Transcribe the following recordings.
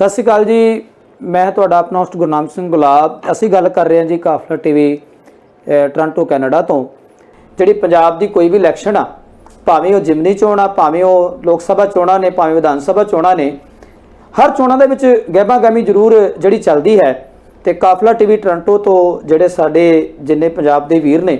ਸਤਿ ਸ਼੍ਰੀ ਅਕਾਲ ਜੀ। ਮੈਂ ਤੁਹਾਡਾ ਆਪਣਾ ਹੋਸਟ ਗੁਰਨਾਮ ਸਿੰਘ ਗੁਲਾਬ। ਅਸੀਂ ਗੱਲ ਕਰ ਰਹੇ ਹਾਂ ਜੀ ਕਾਫਲਾ ਟੀਵੀ ਟੋਰਾਂਟੋ ਕੈਨੇਡਾ ਤੋਂ। ਜਿਹੜੀ ਪੰਜਾਬ ਦੀ ਕੋਈ ਵੀ ਇਲੈਕਸ਼ਨ ਆ, ਭਾਵੇਂ ਉਹ ਜਿਮਨੀ ਚੋਣ ਆ, ਭਾਵੇਂ ਉਹ ਲੋਕ ਸਭਾ ਚੋਣਾਂ ਨੇ, ਭਾਵੇਂ ਵਿਧਾਨ ਸਭਾ ਚੋਣਾਂ ਨੇ, ਹਰ ਚੋਣਾਂ ਦੇ ਵਿੱਚ ਗਹਿਮਾ ਗਹਿਮੀ ਜ਼ਰੂਰ ਜਿਹੜੀ ਚੱਲਦੀ ਹੈ ਤੇ ਕਾਫਲਾ ਟੀਵੀ ਟੋਰਾਂਟੋ ਤੋਂ ਜਿਹੜੇ ਸਾਡੇ ਜਿੰਨੇ ਪੰਜਾਬ ਦੇ ਵੀਰ ਨੇ,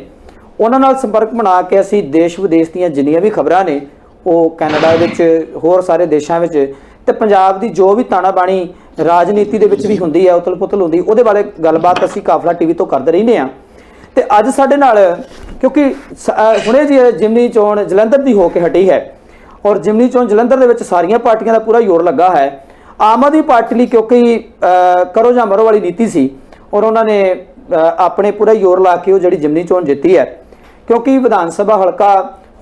ਉਹਨਾਂ ਨਾਲ ਸੰਪਰਕ ਬਣਾ ਕੇ ਅਸੀਂ ਦੇਸ਼ ਵਿਦੇਸ਼ ਦੀਆਂ ਜਿੰਨੀਆਂ ਵੀ ਖਬਰਾਂ ਨੇ, ਉਹ ਕੈਨੇਡਾ ਵਿੱਚ, ਹੋਰ ਸਾਰੇ ਦੇਸ਼ਾਂ ਵਿੱਚ ਤੇ ਪੰਜਾਬ ਦੀ ਜੋ ਵੀ ਤਾਣਾ ਬਾਣੀ ਰਾਜਨੀਤੀ ਦੇ ਵਿੱਚ ਵੀ ਹੁੰਦੀ ਹੈ ਉਤਲ-ਪੁਤਲ ਹੁੰਦੀ, ਉਹਦੇ ਬਾਰੇ ਗੱਲਬਾਤ ਅਸੀਂ ਕਾਫਲਾ ਟੀਵੀ ਤੋਂ ਕਰਦੇ ਰਹਿੰਦੇ ਆ ਤੇ ਅੱਜ ਸਾਡੇ ਨਾਲ, ਕਿਉਂਕਿ ਸ- ਹੁਣੇ ਜੀ ਜਿਮਨੀ ਚੋਣ ਜਲੰਧਰ ਦੀ ਹੋ ਕੇ ਹਟੀ ਹੈ ਔਰ ਜਿਮਨੀ ਚੋਣ ਜਲੰਧਰ ਦੇ ਵਿੱਚ ਸਾਰੀਆਂ ਪਾਰਟੀਆਂ ਦਾ ਪੂਰਾ ਜ਼ੋਰ ਲੱਗਾ ਹੈ। ਆਮ ਆਦਮੀ ਪਾਰਟੀ ਲਈ ਕਿਉਂਕਿ ਕਰੋ ਜਾਂ ਮਰੋ ਵਾਲੀ ਨੀਤੀ ਸੀ ਔਰ ਉਹਨਾਂ ਨੇ ਆਪਣੇ ਪੂਰਾ ਜ਼ੋਰ ਲਾ ਕੇ ਉਹ ਜਿਹੜੀ ਜਿਮਨੀ ਚੋਣ ਜਿੱਤੀ ਹੈ। ਕਿਉਂਕਿ ਵਿਧਾਨ ਸਭਾ ਹਲਕਾ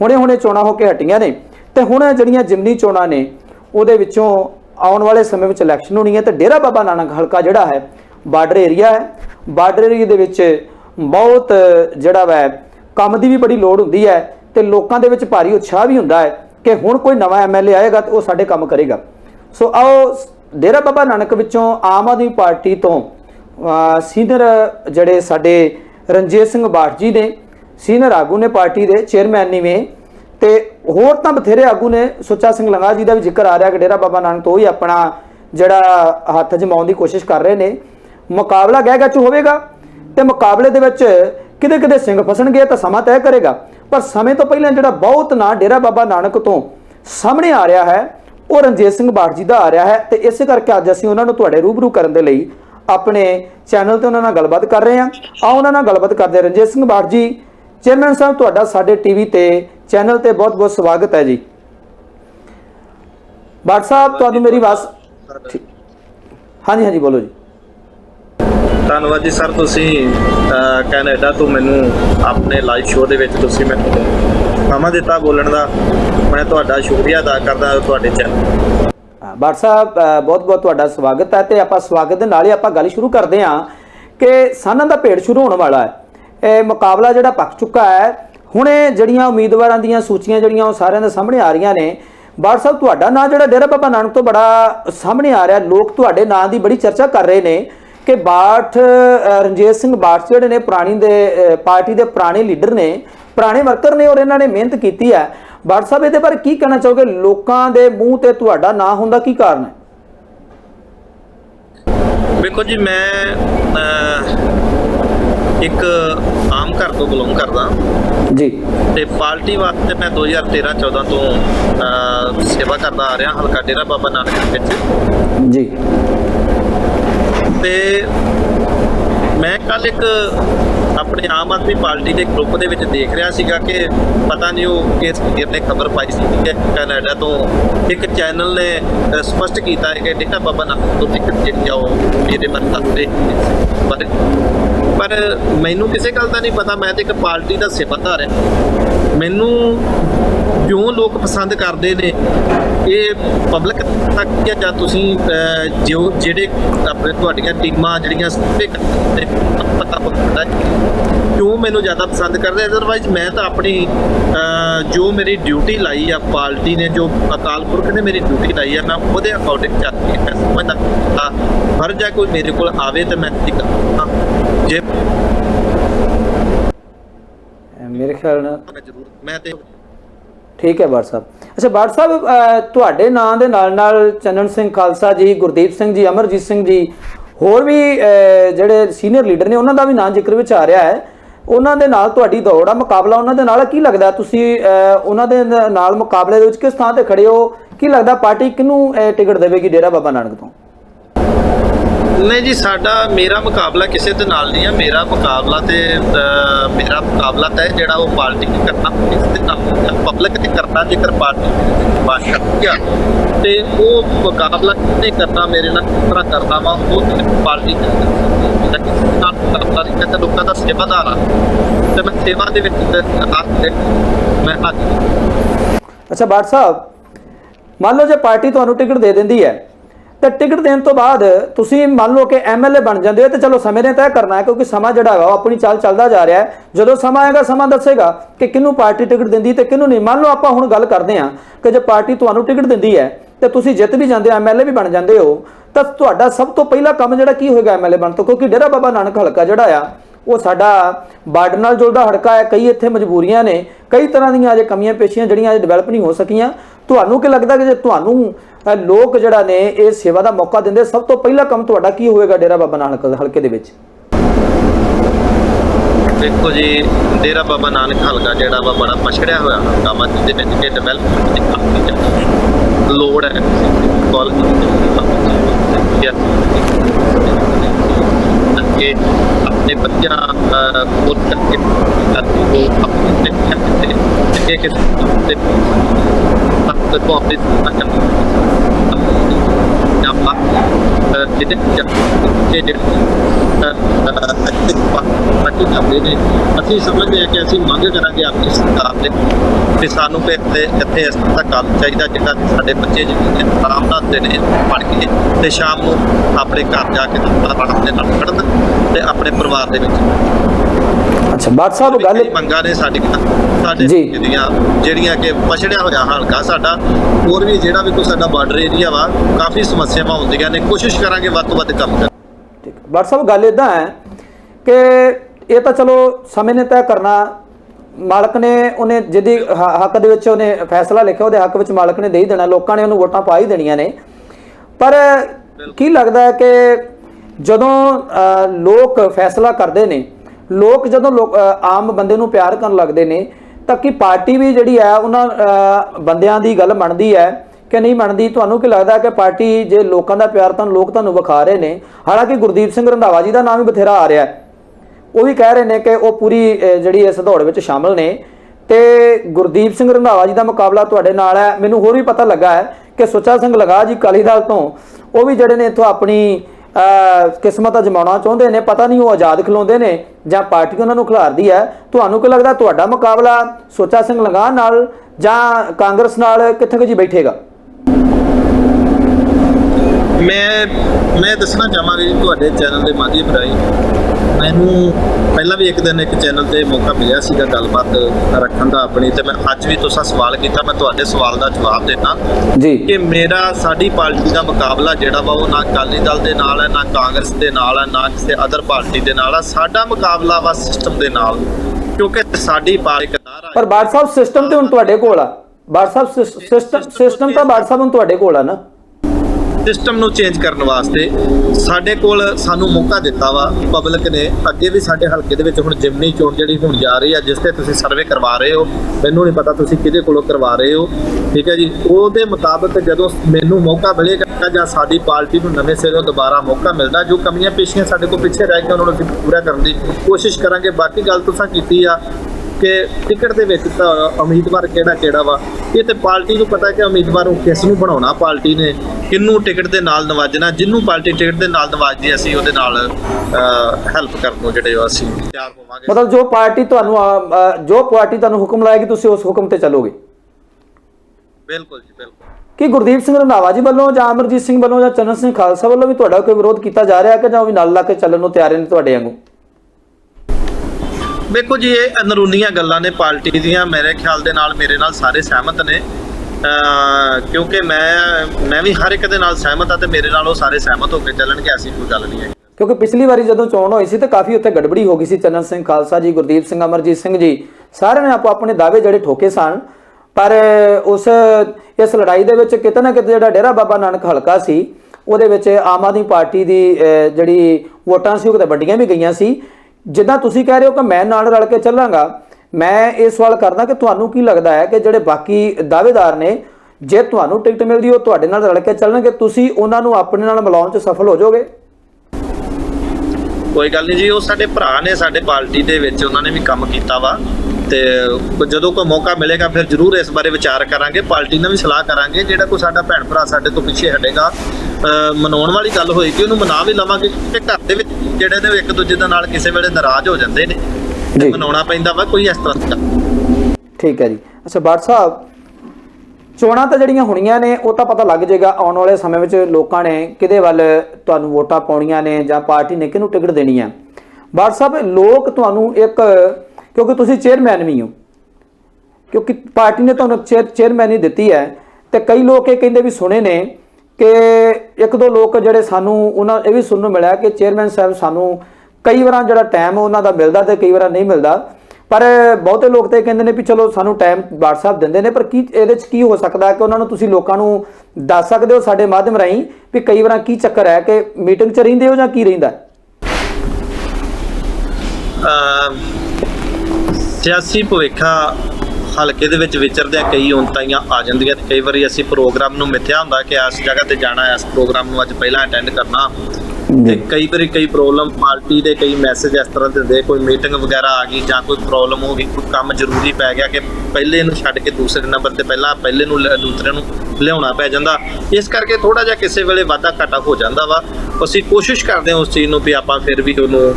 ਹੁਣੇ-ਹੁਣੇ ਚੋਣਾਂ ਹੋ ਕੇ ਹਟੀਆਂ ਨੇ ਤੇ ਹੁਣ ਜਿਹੜੀਆਂ ਜਿਮਨੀ ਚੋਣਾਂ ਨੇ ਉਹਦੇ ਵਿੱਚੋਂ ਆਉਣ ਵਾਲੇ ਸਮੇਂ ਵਿੱਚ ਇਲੈਕਸ਼ਨ ਹੋਣੀ ਹੈ ਤੇ ਡੇਰਾ ਬਾਬਾ ਨਾਨਕ ਹਲਕਾ ਜਿਹੜਾ ਹੈ ਬਾਰਡਰ ਏਰੀਆ ਹੈ। ਬਾਰਡਰ ਏਰੀਆ ਦੇ ਵਿੱਚ ਬਹੁਤ ਜਿਹੜਾ ਵੈ, ਕੰਮ ਦੀ ਵੀ ਬੜੀ ਲੋੜ ਹੁੰਦੀ ਹੈ ਤੇ ਲੋਕਾਂ ਦੇ ਵਿੱਚ ਭਾਰੀ ਉਤਸ਼ਾਹ ਵੀ ਹੁੰਦਾ ਹੈ ਕਿ ਹੁਣ ਕੋਈ ਨਵਾਂ ਐਮਐਲਏ ਆਏਗਾ ਤੇ ਉਹ ਸਾਡੇ ਕੰਮ ਕਰੇਗਾ। ਸੋ ਆਓ, ਡੇਰਾ ਬਾਬਾ ਨਾਨਕ ਵਿੱਚੋਂ ਆਮ ਆਦਮੀ ਪਾਰਟੀ ਤੋਂ ਸੀਨੀਅਰ ਜਿਹੜੇ ਸਾਡੇ ਰਣਜੀਤ ਸਿੰਘ ਬਾਠ ਜੀ ਨੇ ਸੀਨੀਅਰ ਆਗੂ ਨੇ ਪਾਰਟੀ ਦੇ ਚੇਅਰਮੈਨ ਨੀਵੇਂ ਤੇ ਹੋਰ ਤਾਂ ਬਥੇਰੇ ਆਗੂ ਨੇ, ਸੁੱਚਾ ਸਿੰਘ ਲੰਗਾ ਜੀ ਦਾ ਵੀ ਜ਼ਿਕਰ ਆ ਰਿਹਾ ਕਿ ਡੇਰਾ ਬਾਬਾ ਨਾਨਕ ਤੋਂ ਹੀ ਆਪਣਾ ਜਿਹੜਾ ਹੱਥ ਜਮਾਉਣ ਦੀ ਕੋਸ਼ਿਸ਼ ਕਰ ਰਹੇ ਨੇ। ਮੁਕਾਬਲਾ ਗਹਿ ਗੱਚ ਹੋਵੇਗਾ ਤੇ ਮੁਕਾਬਲੇ ਦੇ ਵਿੱਚ ਕਿਤੇ ਕਿਤੇ ਸਿੰਘ ਫਸਣਗੇ ਤਾਂ ਸਮਾਂ ਤੈਅ ਕਰੇਗਾ। ਪਰ ਸਮੇਂ ਤੋਂ ਪਹਿਲਾਂ ਜਿਹੜਾ ਬਹੁਤ ਨਾਂ ਡੇਰਾ ਬਾਬਾ ਨਾਨਕ ਤੋਂ ਸਾਹਮਣੇ ਆ ਰਿਹਾ ਹੈ, ਉਹ ਰਣਜੀਤ ਸਿੰਘ ਬਾਠ ਜੀ ਦਾ ਆ ਰਿਹਾ ਹੈ ਤੇ ਇਸੇ ਕਰਕੇ ਅੱਜ ਅਸੀਂ ਉਹਨਾਂ ਨੂੰ ਤੁਹਾਡੇ ਰੂਬਰੂ ਕਰਨ ਦੇ ਲਈ ਆਪਣੇ ਚੈਨਲ ਤੇ ਉਹਨਾਂ ਨਾਲ ਗੱਲਬਾਤ ਕਰ ਰਹੇ ਹਾਂ। ਆਓ ਉਹਨਾਂ ਨਾਲ ਗੱਲਬਾਤ ਕਰਦੇ ਰਣਜੀਤ ਸਿੰਘ ਬਾਠ ਜੀ ਚੇਅਰਮੈਨ ਸਾਹਿਬ ਤੁਹਾਡਾ ਸਾਡੇ ਟੀਵੀ ਤੇ ਚੈਨਲ ਤੇ ਬਹੁਤ-ਬਹੁਤ ਸਵਾਗਤ ਹੈ ਜੀ। ਬਾਠ ਸਾਹਿਬ ਤੁਹਾਨੂੰ ਮੇਰੀ ਆਵਾਜ਼ ਹਾਂਜੀ ਹਾਂਜੀ ਬੋਲੋ ਜੀ। ਧੰਨਵਾਦ ਜੀ ਸਰ ਤੁਸੀਂ ਕੈਨੇਡਾ ਤੋਂ ਮੈਨੂੰ ਆਪਣੇ ਲਾਈਵ ਸ਼ੋਅ ਦੇ ਵਿੱਚ ਤੁਸੀਂ ਮੈਨੂੰ ਸਮਾਂ ਦਿੱਤਾ ਬੋਲਣ ਦਾ। ਮੈਂ ਤੁਹਾਡਾ ਸ਼ੁਕਰੀਆ ਅਦਾ ਕਰਦਾ ਤੁਹਾਡੇ ਚੈਨਲ ਬਾਠ ਸਾਹਿਬ ਅ, ਬਹੁਤ-ਬਹੁਤ ਤੁਹਾਡਾ ਸਵਾਗਤ ਹੈ ਤੇ ਆਪਾਂ ਸਵਾਗਤ ਦੇ ਨਾਲ ਹੀ ਆਪਾਂ ਗੱਲ ਸ਼ੁਰੂ ਕਰਦੇ ਹਾਂ ਕਿ ਸਾਨਾਂ ਦਾ ਭੇੜ ਸ਼ੁਰੂ ਹੋਣ ਵਾਲਾ ਹੈ। ਇਹ ਮੁਕਾਬਲਾ ਜਿਹੜਾ ਪੱਕ ਚੁੱਕਾ ਹੈ, ਹੁਣੇ ਜਿਹੜੀਆਂ ਉਮੀਦਵਾਰਾਂ ਦੀਆਂ ਸੂਚੀਆਂ ਜਿਹੜੀਆਂ ਉਹ ਸਾਰਿਆਂ ਦੇ ਸਾਹਮਣੇ ਆ ਰਹੀਆਂ ਨੇ। ਬਾਠ ਸਾਹਿਬ, ਤੁਹਾਡਾ ਨਾਂ ਜਿਹੜਾ ਡੇਰਾ ਬਾਬਾ ਨਾਨਕ ਤੋਂ ਬੜਾ ਸਾਹਮਣੇ ਆ ਰਿਹਾ। ਲੋਕ ਤੁਹਾਡੇ ਨਾਂ ਦੀ ਬੜੀ ਚਰਚਾ ਕਰ ਰਹੇ ਨੇ ਕਿ ਬਾਠ ਰਣਜੀਤ ਸਿੰਘ ਬਾਠ ਜਿਹੜੇ ਨੇ, ਪੁਰਾਣੀ ਦੇ ਪਾਰਟੀ ਦੇ ਪੁਰਾਣੇ ਲੀਡਰ ਨੇ, ਪੁਰਾਣੇ ਵਰਕਰ ਨੇ ਔਰ ਇਹਨਾਂ ਨੇ ਮਿਹਨਤ ਕੀਤੀ ਹੈ। ਬਾਠ ਸਾਹਿਬ, ਇਹਦੇ ਬਾਰੇ ਕੀ ਕਹਿਣਾ ਚਾਹੋਗੇ? ਲੋਕਾਂ ਦੇ ਮੂੰਹ ਤੇ ਤੁਹਾਡਾ ਨਾਂ ਹੁੰਦਾ ਕੀ ਕਾਰਨ ਹੈ? ਵੇਖੋ ਜੀ, ਮੈਂ ਇੱਕ ਆਮ ਘਰ ਤੋਂ ਬਿਲੋਂਗ ਕਰਦਾ। ਜੀ। ਤੇ ਪਾਰਟੀ ਵਾਸਤੇ ਮੈਂ 2013-14 ਤੋਂ ਅਹ, ਸੇਵਾ ਕਰਦਾ ਆ ਰਿਹਾ ਹਲਕਾ ਡੇਰਾ ਬਾਬਾ ਨਾਨਕ ਦੇ ਵਿੱਚ। ਜੀ। ਤੇ ਮੈਂ ਕੱਲ ਇੱਕ ਆਪਣੇ ਆਮ ਆਦਮੀ ਪਾਰਟੀ ਦੇ ਗਰੁੱਪ ਦੇ ਵਿੱਚ ਦੇਖ ਰਿਹਾ ਸੀਗਾ ਕਿ ਪਤਾ ਨਹੀਂ ਉਹ ਕਿਸ ਵੀਰ ਨੇ ਖਬਰ ਪਾਈ ਸੀ ਕਿ ਕੈਨੇਡਾ ਤੋਂ ਇੱਕ ਚੈਨਲ ਨੇ ਸਪਸ਼ਟ ਕੀਤਾ ਹੈ ਕਿ ਡੇਟਾ ਬਾਬਾ ਨਾਨਕ ਤੋਂ ਟਿਕਟ ਜਿਹੜੀ ਆ ਉਹ ਮੇਰੇ ਮਤਲਬ ਦੇ ਪਰ ਪਰ ਮੈਨੂੰ ਕਿਸੇ ਗੱਲ ਦਾ ਨਹੀਂ ਪਤਾ, ਮੈਂ ਤੇ ਇੱਕ ਪਾਰਟੀ ਦਾ ਸੇਵਾਦਾਰ ਹਾਂ। ਮੈਨੂੰ ਕਿਉਂ ਲੋਕ ਪਸੰਦ ਕਰਦੇ ਨੇ, ਇਹ ਪਬਲਿਕ ਤੱਕ ਜਾਂ ਤੁਸੀਂ ਜੋ ਜਿਹੜੇ ਆਪਣੇ ਤੁਹਾਡੀਆਂ ਟੀਮਾਂ ਜਿਹੜੀਆਂ ਸਪੇ ਪਤਾ ਕਿਉਂ ਮੈਨੂੰ ਜ਼ਿਆਦਾ ਪਸੰਦ ਕਰਦੇ? ਅਦਰਵਾਈਜ਼ ਮੈਂ ਤਾਂ ਆਪਣੀ ਜੋ ਮੇਰੀ ਡਿਊਟੀ ਲਾਈ ਆ, ਪਾਰਟੀ ਨੇ ਜੋ ਅਕਾਲ ਪੁਰਖ ਨੇ ਮੇਰੀ ਡਿਊਟੀ ਲਾਈ ਆ, ਮੈਂ ਉਹਦੇ ਅਕੋਰਡਿੰਗ ਚੱਲਦੀ ਹਾਂ ਮੈਂ ਸਮਝਦਾ ਹਾਂ ਫਰਜ਼ ਹੈ ਕੋਈ ਮੇਰੇ ਕੋਲ ਆਵੇ ਤੇ ਮੈਂ ਠੀਕ ਹਾਂ ਜੇ ਮੇਰੇ ਖਿਆਲ ਨਾਲ ਮੈਂ ਜ਼ਰੂਰ ਮੈਂ ਤੇ ਠੀਕ ਹੈ ਸਾਹਿਬ। ਅੱਛਾ ਸਾਹਿਬ ਅ, ਤੁਹਾਡੇ ਨਾਂ ਦੇ ਨਾਲ ਨਾਲ ਚੰਨਣ ਸਿੰਘ ਖਾਲਸਾ ਜੀ ਗੁਰਦੀਪ ਸਿੰਘ ਜੀ ਅਮਰਜੀਤ ਸਿੰਘ ਜੀ ਹੋਰ ਵੀ ਜਿਹੜੇ ਸੀਨੀਅਰ ਲੀਡਰ ਨੇ ਉਹਨਾਂ ਦਾ ਵੀ ਨਾਂ ਜ਼ਿਕਰ ਵਿੱਚ ਆ ਰਿਹਾ ਹੈ। ਉਹਨਾਂ ਦੇ ਨਾਲ ਤੁਹਾਡੀ ਦੌੜ ਆ ਮੁਕਾਬਲਾ ਉਹਨਾਂ ਦੇ ਨਾਲ ਕੀ ਲੱਗਦਾ ਤੁਸੀਂ ਉਹਨਾਂ ਦੇ ਨਾਲ ਮੁਕਾਬਲੇ ਦੇ ਵਿੱਚ ਕਿਸ ਥਾਂ ਤੇ ਖੜੇ ਹੋ? ਕੀ ਲੱਗਦਾ ਪਾਰਟੀ ਕਿਹਨੂੰ ਟਿਕਟ ਦੇਵੇਗੀ ਡੇਰਾ ਬਾਬਾ ਨਾਨਕ ਤੋਂ? ਨਹੀਂ ਜੀ ਸਾਡਾ ਮੇਰਾ ਮੁਕਾਬਲਾ ਕਿਸੇ ਦੇ ਨਾਲ ਨਹੀਂ ਹੈ ਮੇਰਾ ਮੁਕਾਬਲਾ ਤੇ ਅਹ, ਮੇਰਾ ਮੁਕਾਬਲਾ ਤੈ ਜਿਹੜਾ ਉਹ ਪਾਰਟੀ ਨੇ ਕਰਨਾ ਇਸ ਦੇ ਨਾਲ ਪਬਲਿਕ 'ਤੇ ਕਰਨਾ ਜੇਕਰ ਪਾਰਟੀ ਬਾਤ ਕਰਦੀ ਆ ਤੇ ਉਹ ਮੁਕਾਬਲਾ ਕਿਹਨੇ ਕਰਨਾ ਮੇਰੇ ਨਾਲ ਕਿਸ ਤਰ੍ਹਾਂ ਕਰਨਾ ਵਾ ਉਹ ਤੇ ਪਾਰਟੀ ਨੇ ਮੇਰਾ ਕਿਸੇ ਦੇ ਨਾਲ ਮੁਕਾਬਲਾ ਨਹੀਂ ਕਰਦਾ ਲੋਕਾਂ ਦਾ ਸੇਵਾਦਾਰ ਆ। ਤੇ ਮੈਂ ਸੇਵਾ ਦੇ ਵਿੱਚ ਹੱਥ ਦੇ ਮੈਂ ਹੱਥ ਅੱਛਾ ਬਾਟ ਸਾਹਿਬ ਮੰਨ ਲਓ ਜੇ ਪਾਰਟੀ ਤੁਹਾਨੂੰ ਟਿਕਟ ਦੇ ਦਿੰਦੀ ਹੈ ਤੇ ਟਿਕਟ ਦੇਣ ਤੋਂ ਬਾਅਦ ਤੁਸੀਂ ਮੰਨ ਲਓ ਕਿ ਐਮਐਲਏ ਬਣ ਜਾਂਦੇ ਹੋ ਤੇ ਚਲੋ ਸਮੇਂ ਨੇ ਤੈਅ ਕਰਨਾ ਹੈ ਕਿਉਂਕਿ ਸਮਾਂ ਜਿਹੜਾ ਹੈਗਾ ਉਹ ਆਪਣੀ ਚਾਲ ਚੱਲਦਾ ਜਾ ਰਿਹਾ ਹੈ। ਜਦੋਂ ਸਮਾਂ ਆਏਗਾ, ਸਮਾਂ ਦੱਸੇਗਾ ਕਿ ਕਿਹਨੂੰ ਪਾਰਟੀ ਟਿਕਟ ਦਿੰਦੀ ਤੇ ਕਿਹਨੂੰ ਨਹੀਂ। ਮੰਨ ਲਓ ਆਪਾਂ ਹੁਣ ਗੱਲ ਕਰਦੇ ਹਾਂ ਕਿ ਜੇ ਪਾਰਟੀ ਤੁਹਾਨੂੰ ਟਿਕਟ ਦਿੰਦੀ ਹੈ ਤੇ ਤੁਸੀਂ ਜਿੱਤ ਵੀ ਜਾਂਦੇ ਹੋ ਐਮਐਲਏ ਵੀ ਬਣ ਜਾਂਦੇ ਹੋ, ਤਾਂ ਤੁਹਾਡਾ ਸਭ ਤੋਂ ਪਹਿਲਾ ਕੰਮ ਜਿਹੜਾ ਕੀ ਹੋਏਗਾ ਐਮਐਲਏ ਬਣ ਤੋਂ? ਕਿਉਂਕਿ ਡੇਰਾ ਬਾਬਾ ਨਾਨਕ ਹਲਕਾ ਜਿਹੜਾ ਆ ਉਹ ਸਾਡਾ ਬਾਰਡਰ ਨਾਲ ਜੁੜਦਾ ਹੜਕਾ ਹੈ, ਕਈ ਇੱਥੇ ਮਜਬੂਰੀਆਂ ਨੇ, ਕਈ ਤਰ੍ਹਾਂ ਦੀਆਂ ਅਜੇ ਕਮੀਆਂ ਪੇਸ਼ੀਆਂ ਜਿਹੜੀਆਂ ਅਜੇ ਡਿਵੈਲਪ ਨਹੀਂ ਹੋ ਸਕੀਆਂ। ਤੁਹਾਨੂੰ ਕੀ ਲੱਗਦਾ ਕਿ ਜੇ ਤੁਹਾਨੂੰ ਲੋਕ ਜਿਹੜਾ ਨੇ ਇਹ ਸੇਵਾ ਦਾ ਮੌਕਾ ਦਿੰਦੇ, ਸਭ ਤੋਂ ਪਹਿਲਾ ਕੰਮ ਤੁਹਾਡਾ ਕੀ ਹੋਵੇਗਾ ਡੇਰਾ ਬਾਬਾ ਨਾਨਕ ਹਲਕੇ ਦੇ ਵਿੱਚ? ਦੇਖੋ ਜੀ, ਡੇਰਾ ਬਾਬਾ ਨਾਨਕ ਹਲਕਾ ਜਿਹੜਾ ਵਾ ਬੜਾ ਪਛੜਿਆ ਹੋਇਆ ਹਲਕਾ ਵਾ, ਜਿਹਦੇ ਵਿੱਚ ਕਿ ਡਿਵੈਲਪਮੈਂਟ ਦੀ ਕਾਫੀ ਲੋੜ ਹੈ। ਕਾਲਜ ਕਿ ਆਪਣੇ ਬੱਚਿਆਂ ਕੋਲ ਕਰਕੇ ਕਰਕੇ ਉਹ ਆਪਣੇ ਬੱਚਿਆਂ ਦੇ ਕਿ ਕਿ ਤੇ ਤੱਕ ਤੋਂ ਜਿਹਦੇ ਜਿਹੜੇ ਅੱਛੇ ਕਰਦੇ ਨੇ ਅਸੀਂ ਸਮਝਦੇ ਹਾਂ ਕਿ ਅਸੀਂ ਮੰਗ ਕਰਾਂਗੇ ਆਪਣੀ ਸਰਕਾਰ ਦੇ ਤੇ ਸਾਨੂੰ ਫਿਰ ਤੇ ਇੱਥੇ ਇਸ ਤਰ੍ਹਾਂ ਦਾ ਕੰਮ ਚਾਹੀਦਾ ਜਿਹੜਾ ਕਿ ਸਾਡੇ ਬੱਚੇ ਜਿਹੜੇ ਨੇ ਆਰਾਮ ਨਾਲ ਦਿਨੇ ਪੜ੍ਹ ਕੇ ਤੇ ਸ਼ਾਮ ਨੂੰ ਆਪਣੇ ਘਰ ਜਾ ਕੇ ਆਰਾਮ ਦੇ ਨਾਲ ਖੜਨ ਤੇ ਆਪਣੇ ਪਰਿਵਾਰ ਦੇ ਵਿੱਚ ਅੱਛਾ ਬਾਦ ਸਾਹਿਬ ਗੱਲ ਮੰਗਾਂ ਨੇ ਸਾਡੇ ਜੀ। ਜਿਹੜੀਆਂ ਜਿਹੜੀਆਂ ਕਿ ਪਛੜਿਆ ਹੋਇਆ ਹਲਕਾ ਸਾਡਾ ਹੋਰ ਵੀ ਜਿਹੜਾ ਵੀ ਕੋਈ ਸਾਡਾ ਬਾਰਡਰ ਏਰੀਆ ਵਾ ਕਾਫੀ ਸਮੱਸਿਆਵਾਂ ਹੁੰਦੀਆਂ ਨੇ। ਕੋਸ਼ਿਸ਼ ਕਰਾਂਗੇ ਵੱਧ ਤੋਂ ਵੱਧ ਕੰਮ ਕਰਨ। ਠੀਕ। ਬਟ ਸਾਹਿਬ ਗੱਲ ਇਦਾਂ ਹੈ ਕਿ ਇਹ ਤਾਂ ਚਲੋ ਸਮੇਂ ਨੇ ਤੈਅ ਕਰਨਾ। ਮਾਲਕ ਨੇ ਉਹਨੇ ਜਿਹਦੀ ਹੱਕ ਦੇ ਵਿੱਚ ਉਹਨੇ ਫੈਸਲਾ ਲਿਖਿਆ ਉਹਦੇ ਹੱਕ ਵਿੱਚ ਮਾਲਕ ਨੇ ਦੇ ਹੀ ਦੇਣਾ। ਲੋਕਾਂ ਨੇ ਉਹਨੂੰ ਵੋਟਾਂ ਪਾ ਹੀ ਦੇਣੀਆਂ ਨੇ। ਪਰ ਕੀ ਲੱਗਦਾ ਹੈ ਕਿ ਜਦੋਂ ਲੋਕ ਫੈਸਲਾ ਕਰਦੇ ਨੇ ਲੋਕ ਜਦੋਂ ਲੋਕ ਆਮ ਬੰਦੇ ਨੂੰ ਪਿਆਰ ਕਰਨ ਲੱਗਦੇ ਨੇ, ਤਾਂ ਕਿ ਪਾਰਟੀ ਵੀ ਜਿਹੜੀ ਹੈ, ਉਹਨਾਂ ਬੰਦਿਆਂ ਦੀ ਗੱਲ ਮੰਨਦੀ ਹੈ ਕਿ ਨਹੀਂ ਮੰਨਦੀ? ਤੁਹਾਨੂੰ ਕੀ ਲੱਗਦਾ ਕਿ ਪਾਰਟੀ ਜੇ ਲੋਕਾਂ ਦਾ ਪਿਆਰ ਤਾਂ ਲੋਕ ਤੁਹਾਨੂੰ ਵਿਖਾ ਰਹੇ ਨੇ? ਹਾਲਾਂਕਿ ਗੁਰਦੀਪ ਸਿੰਘ ਰੰਧਾਵਾ ਜੀ ਦਾ ਨਾਮ ਵੀ ਬਥੇਰਾ ਆ ਰਿਹਾ ਹੈ। ਉਹ ਵੀ ਕਹਿ ਰਹੇ ਨੇ ਕਿ ਉਹ ਪੂਰੀ ਜਿਹੜੀ ਇਸ ਦੌੜ ਵਿੱਚ ਸ਼ਾਮਲ ਨੇ। ਤੇ ਗੁਰਦੀਪ ਸਿੰਘ ਰੰਧਾਵਾ ਜੀ ਦਾ ਮੁਕਾਬਲਾ ਤੁਹਾਡੇ ਨਾਲ ਹੈ। ਮੈਨੂੰ ਹੋਰ ਵੀ ਪਤਾ ਲੱਗਾ ਹੈ ਕਿ ਸੁੱਚਾ ਸਿੰਘ ਲਗਾ ਜੀ ਕਾਲੀ ਦਲ ਤੋਂ, ਉਹ ਵੀ ਜਿਹੜੇ ਨੇ ਇੱਥੋਂ ਆਪਣੀ ਕਿਸਮਤ ਅਜਮਾਉਣਾ ਚਾਹੁੰਦੇ ਨੇ, ਪਤਾ ਨਹੀਂ ਉਹ ਆਜ਼ਾਦ ਖਲੋਂਦੇ ਨੇ ਜਾਂ ਪਾਰਟੀ ਉਹਨਾਂ ਨੂੰ ਖਿਲਾਰਦੀ ਹੈ। ਤੁਹਾਨੂੰ ਕੀ ਲੱਗਦਾ ਤੁਹਾਡਾ ਮੁਕਾਬਲਾ ਸੁੱਚਾ ਸਿੰਘ ਲੰਗਾਹ ਨਾਲ ਜਾਂ ਕਾਂਗਰਸ ਨਾਲ ਕਿੱਥੇ ਕੁ ਜੀ ਬੈਠੇਗਾ? ਮੈਂ ਮੈਂ ਦੱਸਣਾ ਚਾਹਾਂਗਾ ਤੁਹਾਡੇ ਚੈਨਲ ਦੇ ਮਾਧਿਅਮ ਰਾਹੀਂ। ਮੈਨੂੰ ਪਹਿਲਾਂ ਵੀ ਇੱਕ ਦਿਨ ਇੱਕ ਚੈਨਲ ਤੇ ਮੌਕਾ ਮਿਲਿਆ ਸੀਗਾ ਗੱਲਬਾਤ ਰੱਖਣ ਦਾ ਆਪਣੀ ਤੇ ਮੈਂ ਅੱਜ ਵੀ ਤੁਸੀਂ ਸਵਾਲ ਕੀਤਾ ਮੈਂ ਤੁਹਾਡੇ ਸਵਾਲ ਦਾ ਜਵਾਬ ਦੇਣਾ ਜੀ। ਕਿ ਮੇਰਾ ਸਾਡੀ ਪਾਰਟੀ ਦਾ ਮੁਕਾਬਲਾ ਜਿਹੜਾ ਵਾ ਉਹ ਨਾ ਅਕਾਲੀ ਦਲ ਦੇ ਨਾਲ ਹੈ ਨਾ ਕਾਂਗਰਸ ਦੇ ਨਾਲ ਹੈ ਨਾ ਕਿਸੇ ਅਦਰ ਪਾਰਟੀ ਦੇ ਨਾਲ ਹੈ। ਸਾਡਾ ਮੁਕਾਬਲਾ ਵਾ ਸਿਸਟਮ ਦੇ ਨਾਲ। ਕਿਉਂਕਿ ਸਾਡੀ ਪਾਰਟੀ ਇੱਕ ਨਾਰਾ ਪਰ ਬਾੜ ਸਾਹਿਬ ਸਿਸਟਮ ਤੇ ਹੁਣ ਤੁਹਾਡੇ ਕੋਲ ਆ। ਬਾੜ ਸਾਹਿਬ ਸਿਸਟਮ ਸਿਸਟਮ ਤਾਂ ਬਾੜ ਸਾਹਿਬ ਹੁਣ ਤੁਹਾਡੇ ਕੋਲ ਆ ਨਾ। ਸਿਸਟਮ ਨੂੰ ਚੇਂਜ ਕਰਨ ਵਾਸਤੇ ਸਾਡੇ ਕੋਲ ਸਾਨੂੰ ਮੌਕਾ ਦਿੱਤਾ ਵਾ। ਪਬਲਿਕ ਨੇ ਅੱਗੇ ਵੀ ਸਾਡੇ ਹਲਕੇ ਦੇ ਵਿੱਚ ਹੁਣ ਜਿਮਨੀ ਚੋਣ ਜਿਹੜੀ ਹੁਣ ਜਾ ਰਹੀ ਆ, ਜਿਸ ਤੇ ਤੁਸੀਂ ਸਰਵੇ ਕਰਵਾ ਰਹੇ ਹੋ, ਮੈਨੂੰ ਨਹੀਂ ਪਤਾ ਤੁਸੀਂ ਕਿਹਦੇ ਕੋਲੋਂ ਕਰਵਾ ਰਹੇ ਹੋ। ਠੀਕ ਹੈ ਜੀ? ਉਹਦੇ ਮੁਤਾਬਕ ਜਦੋਂ ਮੈਨੂੰ ਮੌਕਾ ਮਿਲੇਗਾ ਜਾਂ ਸਾਡੀ ਪਾਰਟੀ ਨੂੰ ਨਵੇਂ ਸਿਰੋਂ ਦੁਬਾਰਾ ਮੌਕਾ ਮਿਲਦਾ, ਜੋ ਕਮੀਆਂ ਪੇਸ਼ੀਆਂ ਸਾਡੇ ਕੋਲ ਪਿੱਛੇ ਰਹਿ ਕੇ ਉਹਨਾਂ ਨੂੰ ਅਸੀਂ ਪੂਰਾ ਕਰਨ ਦੀ ਕੋਸ਼ਿਸ਼ ਕਰਾਂਗੇ। ਬਾਕੀ ਗੱਲ ਤੁਸੀਂ ਕੀਤੀ ਆ ਕਿ ਟਿਕਟ ਦੇ ਵਿੱਚ ਤਾਂ ਉਮੀਦਵਾਰ ਕਿਹੜਾ ਕਿਹੜਾ ਵਾ? ਇਹ ਤੇ ਪਾਰਟੀ ਨੂੰ ਪਤਾ ਕਿ ਉਮੀਦਵਾਰ ਨੂੰ ਕਿਸ ਨੂੰ ਬਣਾਉਣਾ ਪਾਰਟੀ ਨੇ ਕਿਹਨੂੰ ਟਿਕਟ ਦੇ ਨਾਲ ਨਵਾਜਣਾ ਜਿੰਨੂੰ ਪਾਰਟੀ ਟਿਕਟ ਦੇ ਨਾਲ ਨਵਾਜਦੀ ਅਸੀਂ ਉਹਦੇ ਨਾਲ ਹੈਲਪ ਕਰਨ ਨੂੰ ਜਿਹੜੇ ਅਸੀਂ ਤਿਆਰ ਹੋਵਾਂਗੇ। ਮਤਲਬ ਜੋ ਪਾਰਟੀ ਤੁਹਾਨੂੰ ਜੋ ਪਾਰਟੀ ਤੁਹਾਨੂੰ ਹੁਕਮ ਲਾਏਗੀ ਤੁਸੀਂ ਉਸ ਹੁਕਮ ਤੇ ਚੱਲੋਗੇ? ਬਿਲਕੁਲ ਜੀ ਬਿਲਕੁਲ। ਕੀ ਗੁਰਦੀਪ ਸਿੰਘ ਰੰਧਾਵਾ ਜੀ ਵੱਲੋਂ ਜਾਂ ਅਮਰਜੀਤ ਸਿੰਘ ਵੱਲੋਂ ਜਾਂ ਚੰਨ ਸਿੰਘ ਖਾਲਸਾ ਵੱਲੋਂ ਵੀ ਤੁਹਾਡਾ ਕੋਈ ਵਿਰੋਧ ਕੀਤਾ ਜਾ ਰਿਹਾ ਕਿ ਜਾਂ ਉਹ ਵੀ ਨਾਲ ਲਾ ਕੇ ਚੱਲਣ ਨੂੰ ਤਿਆਰ ਨੇ ਤੁਹਾਡੇ ਵਾਂਗੂ? ਵੇਖੋ ਜੀ, ਇਹ ਅੰਦਰੂਨੀਆਂ ਗੱਲਾਂ ਨੇ, ਪਾਰਟੀ ਦੀਆਂ, ਮੇਰੇ ਖਿਆਲ ਦੇ ਨਾਲ, ਮੇਰੇ ਨਾਲ ਸਾਰੇ ਸਹਿਮਤ ਨੇ। ਕਿਉਂਕਿ ਮੈਂ ਮੈਂ ਵੀ ਹਰ ਇੱਕ ਦੇ ਨਾਲ ਸਹਿਮਤ ਆ ਤੇ ਮੇਰੇ ਨਾਲ ਉਹ ਸਾਰੇ ਸਹਿਮਤ ਹੋ ਕੇ ਚੱਲਣਗੇ, ਐਸੀ ਕੋਈ ਗੱਲ ਨਹੀਂ ਹੈ। ਕਿਉਂਕਿ ਪਿਛਲੀ ਵਾਰੀ ਜਦੋਂ ਚੋਣ ਹੋਈ ਸੀ ਤਾਂ ਕਾਫੀ ਉੱਥੇ ਗੜਬੜੀ ਹੋ ਗਈ ਸੀ ਚੰਨ ਸਿੰਘ ਖਾਲਸਾ ਜੀ, ਗੁਰਦੀਪ ਸਿੰਘ ਅਮਰਜੀਤ ਸਿੰਘ ਜੀ, ਸਾਰਿਆਂ ਨੇ ਆਪੋ ਆਪਣੇ ਦਾਅਵੇ ਜਿਹੜੇ ਠੋਕੇ ਸਨ। ਪਰ ਉਸ, ਇਸ ਲੜਾਈ ਦੇ ਵਿੱਚ ਕਿਤੇ ਨਾ ਕਿਤੇ ਜਿਹੜਾ ਡੇਰਾ ਬਾਬਾ ਨਾਨਕ ਹਲਕਾ ਸੀ, ਉਹਦੇ ਵਿੱਚ ਆਮ ਆਦਮੀ ਪਾਰਟੀ ਦੀ ਜਿਹੜੀ ਵੋਟਾਂ ਸੀ, ਉਹ ਕਿਤੇ ਵੱਡੀਆਂ ਵੀ ਗਈਆਂ ਸੀ। ਜਿੱਦਾਂ ਤੁਸੀਂ ਕਹਿ ਰਹੇ ਹੋ ਕਿ ਮੈਂ ਨਾਲ ਰਲ ਕੇ ਚੱਲਾਂਗਾ, ਮੈਂ ਇਹ ਸਵਾਲ ਕਰਦਾ ਕਿ ਤੁਹਾਨੂੰ ਕੀ ਲੱਗਦਾ ਹੈ ਕਿ ਜਿਹੜੇ ਬਾਕੀ ਦਾਅਵੇਦਾਰ ਨੇ, ਜੇ ਤੁਹਾਨੂੰ ਟਿਕਟ ਮਿਲਦੀ, ਉਹ ਤੁਹਾਡੇ ਨਾਲ ਰਲ ਕੇ ਚੱਲਣਗੇ, ਤੁਸੀਂ ਉਹਨਾਂ ਨੂੰ ਆਪਣੇ ਨਾਲ ਮਿਲਾਉਣ 'ਚ ਸਫਲ ਹੋ ਜਾਓਗੇ? ਕੋਈ ਗੱਲ ਨਹੀਂ ਜੀ, ਉਹ ਸਾਡੇ ਭਰਾ ਨੇ ਸਾਡੇ ਪਾਰਟੀ ਦੇ ਵਿੱਚ, ਉਹਨਾਂ ਨੇ ਵੀ ਕੰਮ ਕੀਤਾ ਵਾ। ਤੇ ਜਦੋਂ ਕੋਈ ਮੌਕਾ ਮਿਲੇਗਾ ਫਿਰ ਜ਼ਰੂਰ ਇਸ ਬਾਰੇ ਵਿਚਾਰ ਕਰਾਂਗੇ। ਪਾਰਟੀ ਨਾਲ ਵੀ ਸਲਾਹ ਕਰਾਂਗੇ। ਜਿਹੜਾ ਕੋਈ ਸਾਡਾ ਭੈਣ ਭਰਾ ਸਾਡੇ ਤੋਂ ਪਿੱਛੇ ਹਟੇਗਾ ਮਨਾਉਣ ਵਾਲੀ ਗੱਲ ਹੋਏਗੀ ਉਹਨੂੰ ਮਨਾ ਵੀ ਲਵਾਂਗੇ ਕਿ ਘਰ ਦੇ ਵਿੱਚ ਜਿਹੜੇ ਨੇ ਇੱਕ ਦੂਜੇ ਦੇ ਨਾਲ ਕਿਸੇ ਵੇਲੇ ਨਾਰਾਜ਼ ਹੋ ਜਾਂਦੇ ਨੇ। ਤੇ ਮਨਾਉਣਾ ਪੈਂਦਾ ਵਾ ਕੋਈ ਇਸ ਤਰ੍ਹਾਂ ਦਾ ਠੀਕ ਹੈ ਜੀ। ਅੱਛਾ ਬਾਟ ਸਾਹਿਬ ਚੋਣਾਂ ਤਾਂ ਜਿਹੜੀਆਂ ਹੋਣੀਆਂ ਨੇ ਉਹ ਤਾਂ ਪਤਾ ਲੱਗ ਜਾਏਗਾ ਆਉਣ ਵਾਲੇ ਸਮੇਂ ਵਿੱਚ ਲੋਕਾਂ ਨੇ ਕਿਹਦੇ ਵੱਲ ਤੁਹਾਨੂੰ ਵੋਟਾਂ ਪਾਉਣੀਆਂ ਨੇ ਜਾਂ ਪਾਰਟੀ ਨੇ ਕਿਹਨੂੰ ਟਿਕਟ ਦੇਣੀ ਹੈ। ਬਾਟ ਸਾਹਿਬ ਲੋਕ ਤੁਹਾਨੂੰ ਇੱਕ ਕਿਉਂਕਿ ਤੁਸੀਂ ਚੇਅਰਮੈਨ ਵੀ ਹੋ। ਕਿਉਂਕਿ ਪਾਰਟੀ ਨੇ ਤੁਹਾਨੂੰ ਚੇਅਰ ਚੇਅਰਮੈਨ ਹੀ ਦਿੱਤੀ ਹੈ। ਤੇ ਕਈ ਲੋਕ ਇਹ ਕਹਿੰਦੇ ਵੀ ਸੁਣੇ ਨੇ ਕਿ ਇੱਕ ਦੋ ਲੋਕ ਜਿਹੜੇ ਸਾਨੂੰ, ਉਹਨਾਂ ਇਹ ਵੀ ਸੁਣਨ ਨੂੰ ਮਿਲਿਆ ਕਿ ਚੇਅਰਮੈਨ ਸਾਹਿਬ ਸਾਨੂੰ ਕਈ ਵਾਰਾਂ ਜਿਹੜਾ ਟਾਈਮ ਉਹਨਾਂ ਦਾ ਮਿਲਦਾ ਤੇ ਕਈ ਵਾਰਾਂ ਨਹੀਂ ਮਿਲਦਾ। ਪਰ ਬਹੁਤੇ ਲੋਕ ਤੇ ਇਹ ਕਹਿੰਦੇ ਨੇ ਵੀ ਚਲੋ ਸਾਨੂੰ ਟਾਈਮ WhatsApp ਦਿੰਦੇ ਨੇ, ਪਰ ਕੀ ਇਹਦੇ ਚ ਕੀ ਹੋ ਸਕਦਾ ਕਿ ਉਹਨਾਂ ਨੂੰ ਤੁਸੀਂ ਲੋਕਾਂ ਨੂੰ ਦੱਸ ਸਕਦੇ ਹੋ ਸਾਡੇ ਮਾਧਿਅਮ ਰਾਹੀਂ ਵੀ ਕਈ ਵਾਰਾਂ ਕੀ ਚੱਕਰ ਹੈ ਕਿ ਮੀਟਿੰਗ ਚ ਰਹਿੰਦੇ ਹੋ ਜਾਂ ਕੀ ਰਹਿੰਦਾ ਸਿਆਸੀ ਭਵਿੱਖਾ ਹਲਕੇ ਦੇ ਵਿੱਚ ਵਿਚਰਦਿਆਂ ਕਈ ਉਨਤਾਈਆਂ ਆ ਜਾਂਦੀਆਂ ਤੇ ਕਈ ਵਾਰੀ ਅਸੀਂ ਪ੍ਰੋਗਰਾਮ ਨੂੰ ਮਿੱਥਿਆ ਹੁੰਦਾ ਕਿ ਇਸ ਜਗ੍ਹਾ ਤੇ ਜਾਣਾ ਹੈ, ਇਸ ਪ੍ਰੋਗਰਾਮ ਨੂੰ ਅੱਜ ਪਹਿਲਾਂ ਅਟੈਂਡ ਕਰਨਾ। ਤੇ ਕਈ ਵਾਰੀ ਕਈ ਪ੍ਰੋਬਲਮ ਪਾਰਟੀ ਦੇ ਕਈ ਮੈਸੇਜ ਇਸ ਤਰ੍ਹਾਂ ਦੇ ਹੁੰਦੇ ਕੋਈ ਮੀਟਿੰਗ ਵਗੈਰਾ ਆ ਗਈ ਜਾਂ ਕੋਈ ਪ੍ਰੋਬਲਮ ਹੋ ਗਈ ਕੋਈ ਕੰਮ ਜ਼ਰੂਰੀ ਪੈ ਗਿਆ ਕਿ ਪਹਿਲੇ ਨੂੰ ਛੱਡ ਕੇ ਦੂਸਰੇ ਨੰਬਰ ਤੇ ਪਹਿਲਾਂ ਪਹਿਲੇ ਨੂੰ ਦੂਸਰੇ ਨੂੰ ਲਿਆਉਣਾ ਪੈ ਜਾਂਦਾ। ਇਸ ਕਰਕੇ ਥੋੜਾ ਜਿਹਾ ਕਿਸੇ ਵੇਲੇ ਵਾਧਾ ਘਾਟਾ ਹੋ ਜਾਂਦਾ ਵਾ। ਅਸੀਂ ਕੋਸ਼ਿਸ਼ ਕਰਦੇ ਹਾਂ ਉਸ ਚੀਜ਼ ਨੂੰ ਵੀ ਆਪਾਂ ਫਿਰ ਵੀ ਉਹਨੂੰ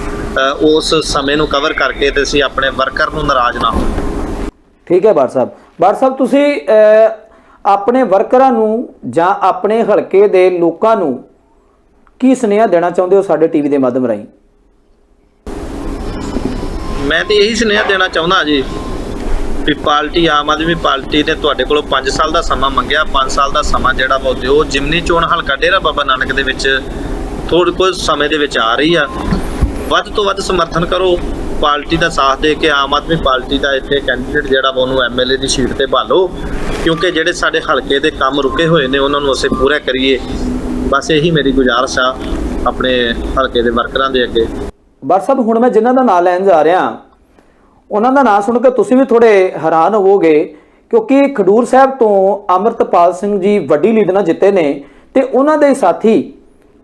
ਉਸ ਸਮੇਂ ਨੂੰ ਕਵਰ ਕਰਕੇ ਤੇ ਅਸੀਂ ਆਪਣੇ ਵਰਕਰ ਨੂੰ ਨਾਰਾਜ਼ ਨਾ ਹੋਈਏ। ਠੀਕ ਹੈ ਬਾਰ ਸਾਹਿਬ। ਬਾਰ ਸਾਹਿਬ ਤੁਸੀਂ ਆਪਣੇ ਵਰਕਰਾਂ ਨੂੰ ਜਾਂ ਆਪਣੇ ਹਲਕੇ ਦੇ ਲੋਕਾਂ ਨੂੰ ਕੀ ਸੁਨੇਹਾ ਦੇਣਾ ਚਾਹੁੰਦੇ ਹੋ ਸਾਡੇ ਟੀਵੀ ਦੇ ਮਾਧਿਅਮ ਰਾਹੀਂ? ਮੈਂ ਤੇ ਇਹੀ ਸੁਨੇਹਾ ਦੇਣਾ ਚਾਹੁੰਦਾ ਜੀ ਵੀ ਪਾਰਟੀ, ਆਮ ਆਦਮੀ ਪਾਰਟੀ ਨੇ ਤੁਹਾਡੇ ਕੋਲੋਂ 5 ਸਾਲ ਦਾ ਸਮਾਂ ਮੰਗਿਆ 5 ਸਾਲ ਦਾ ਸਮਾਂ ਜਿਹੜਾ ਉਹ ਦਿਓ। ਜਿਮਨੀ ਚੋਣ ਹਲਕਾ ਡੇਰਾ ਬਾਬਾ ਨਾਨਕ ਦੇ ਵਿੱਚ ਥੋੜੇ ਕੁਝ ਸਮੇਂ ਦੇ ਵਿੱਚ ਆ ਰਹੀ ਆ। ਵੱਧ ਤੋਂ ਵੱਧ ਸਮਰਥਨ ਕਰੋ। ਪਾਰਟੀ ਦਾ ਸਾਥ ਦੇ ਕੇ ਆਮ ਆਦਮੀ ਪਾਰਟੀ ਦਾ ਇੱਥੇ ਕੈਂਡੀਡੇਟ ਜਿਹੜਾ ਵਾ ਉਹਨੂੰ ਐਮਐਲਏ ਦੀ ਸੀਟ ਤੇ ਭਾਲੋ। ਕਿਉਂਕਿ ਜਿਹੜੇ ਸਾਡੇ ਹਲਕੇ ਦੇ ਕੰਮ ਰੁਕੇ ਹੋਏ ਨੇ, ਉਹਨਾਂ ਨੂੰ ਅਸੀਂ ਪੂਰਾ ਕਰੀਏ। ਬਸ ਇਹੀ ਮੇਰੀ ਗੁਜ਼ਾਰਿਸ਼ ਆ ਆਪਣੇ ਹਲਕੇ ਦੇ ਵਰਕਰਾਂ ਦੇ ਅੱਗੇ। ਬਾਰ ਹੁਣ ਮੈਂ ਜਿਨ੍ਹਾਂ ਦਾ ਨਾਮ ਲੈਣ ਜਾ ਰਿਹਾ, ਉਹਨਾਂ ਦਾ ਨਾਮ ਸੁਣ ਕੇ ਤੁਸੀਂ ਵੀ ਥੋੜੇ ਹੈਰਾਨ ਹੋਵੋਗੇ, ਕਿਉਂਕਿ ਖਡੂਰ ਸਾਹਿਬ ਤੋਂ ਅਮਰਤਪਾਲ ਸਿੰਘ ਜੀ ਵੱਡੀ ਲੀਡ ਨਾਲ ਜਿੱਤੇ ਨੇ ਤੇ ਉਹਨਾਂ ਦੇ ਸਾਥੀ